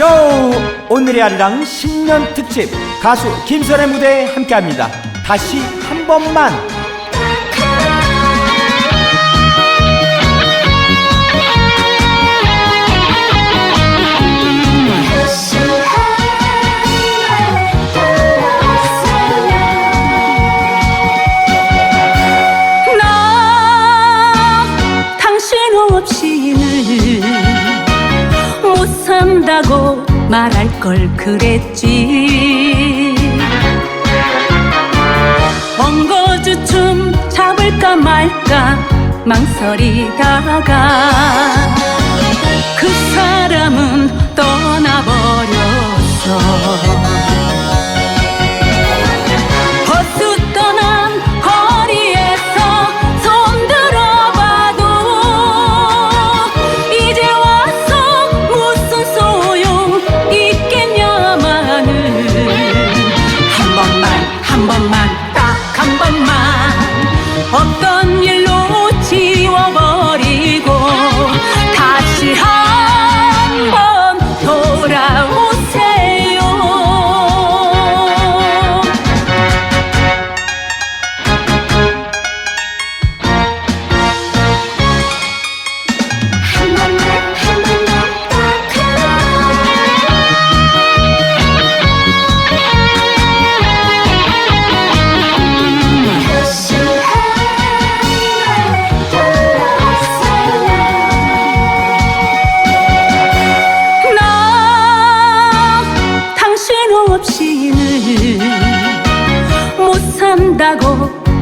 쇼! 오늘의 아리랑 신년 특집 가수 김선의 무대에 함께합니다. 다시 한 번만. 산다고 말할 걸 그랬지. 엉거주춤 잡을까 말까 망설이다가 없던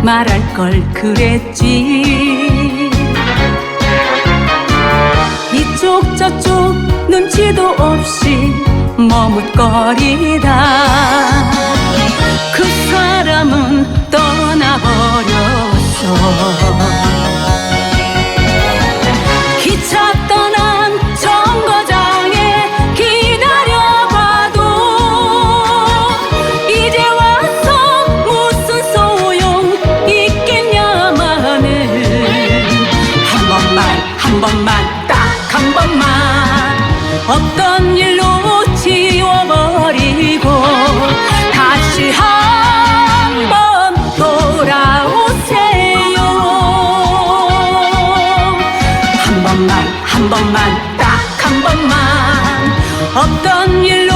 말할 걸 그랬지. 이쪽 저쪽 눈치도 없이 머뭇거리다 한 번만 딱 한 번만. 없던 일로 지워버리고 다시 한 번 돌아오세요. 한 번만 한 번만 딱 한 번만. 없던 일로